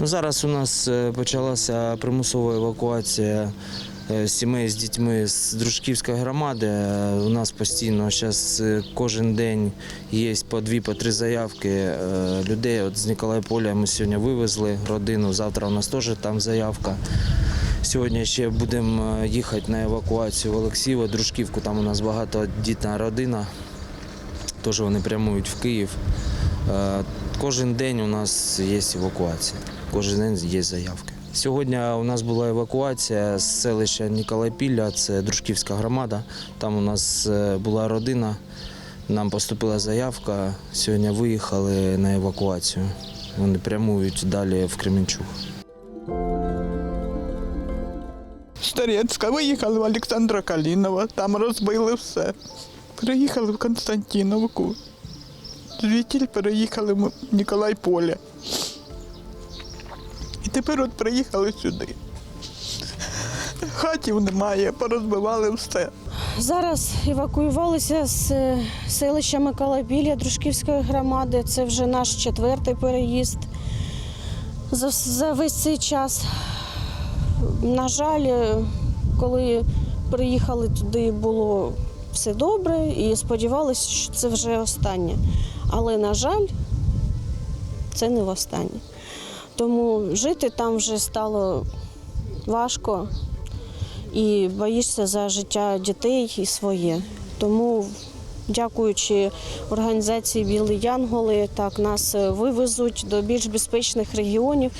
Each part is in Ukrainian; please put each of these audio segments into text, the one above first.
Ну, зараз у нас е, почалася примусова евакуація е, сімей з дітьми з Дружківської громади. Е, У нас постійно зараз кожен день є по дві, по три заявки людей. От з Ніколайполя ми сьогодні вивезли родину. Завтра у нас теж там заявка. Сьогодні ще будемо їхати на евакуацію в Олексієво, Дружківку. Там у нас багатодітна родина. Теж вони прямують в Київ. Кожен день у нас є евакуація, кожен день є заявки. Сьогодні у нас була евакуація з селища Ніколайпілля, це Дружківська громада. Там у нас е, була родина, нам поступила заявка. Сьогодні виїхали на евакуацію. Вони прямують далі в Кременчуг. Старецька виїхали в Олександра Калінова, там розбили все. Переїхали в Константиновку. Звідтіль переїхали в Ніколай Поля. Тепер от приїхали сюди. Хатів немає, порозбивали все. Зараз евакуювалися з е, селища Миколайпілля Дружківської громади. Це вже наш четвертий переїзд за, за весь цей час. На жаль, е, коли приїхали туди, було все добре і сподівалися, що це вже останнє. Але, на жаль, це не востаннє. Тому жити там вже стало важко і боїшся за життя дітей і своє. Тому, дякуючи організації Білі Янголи, так нас е, вивезуть до більш безпечних регіонів.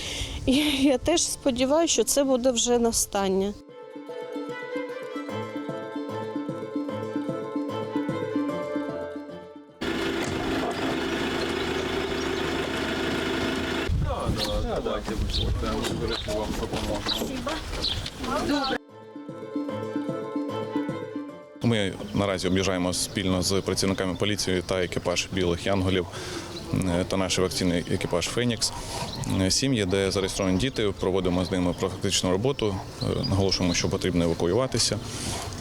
І я теж сподіваюся, що це буде вже настання. Ми наразі об'їжджаємо спільно з працівниками поліції та екіпаж білих янголів е, та наш евакуаційний екіпаж Фенікс. Е, Сім'ї, де зареєстровані діти, проводимо з ними профілактичну роботу. Е, Наголошуємо, що потрібно евакуюватися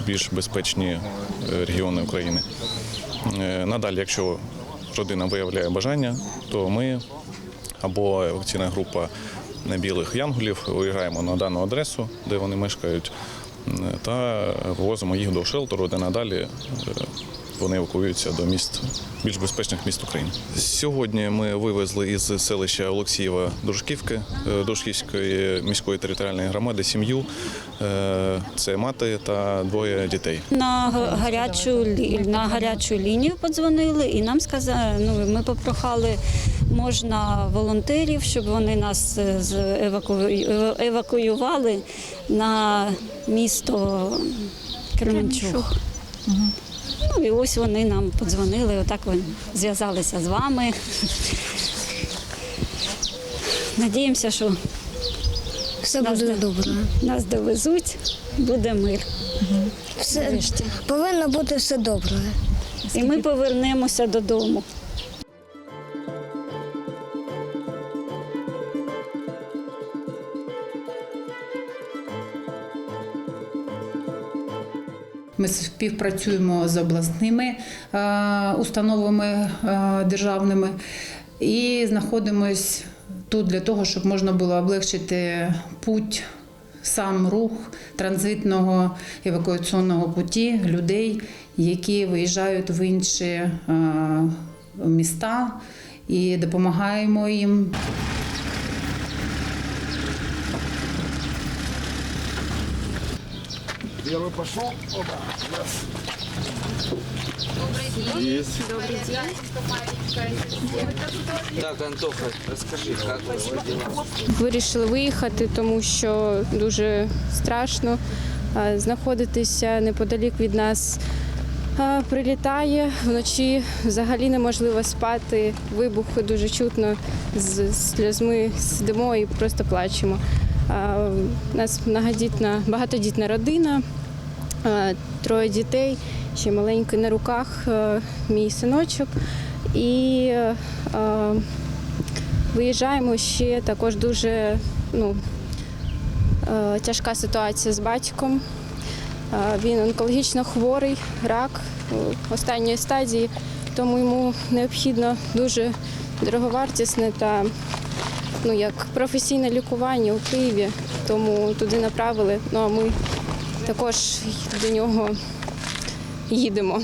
в більш безпечні регіони України. Надалі, якщо родина виявляє бажання, то ми або евакуаційна група білих янголів виїжджаємо на дану адресу, де вони мешкають, та вивозимо їх до шелтеру, де надалі е, вони евакуюються до міст більш безпечних міст України. Сьогодні ми вивезли із селища Олексієва Дружківки е, Дружківської міської територіальної громади сім'ю. Е, Це мати та двоє дітей. На гарячу на гарячу лінію подзвонили і нам сказали, ну ми попрохали, можна волонтерів, щоб вони нас е, евакуювали на місто Кременчуг. Ну і ось вони нам подзвонили, отак вони зв'язалися з вами. Надіємося, що Все Нас буде добре. нас довезуть, буде мир. Все повинно бути все добре. І ми повернемося додому. Ми співпрацюємо з обласними е, установами е, державними. І знаходимось тут для того, щоб можна було облегчити путь, сам рух транзитного евакуаційного путі людей, які виїжджають в інші е, міста, і допомагаємо їм Так, Антоха, розкажи, як діла? Вирішили виїхати, тому що дуже страшно знаходитися неподалік від нас. Прилітає вночі, взагалі неможливо спати. Вибухи дуже чутно з сльозми сидимо і просто плачемо. У нас многодітна, багатодітна родина, троє дітей, ще маленький на руках, мій синочок. І Виїжджаємо ще також дуже ну, тяжка ситуація з батьком. Він онкологічно хворий, рак е, останньої стадії, тому йому необхідно дуже дороговартісне та ну, як професійне лікування у Києві, тому туди направили. Ну а ми також до нього їдемо.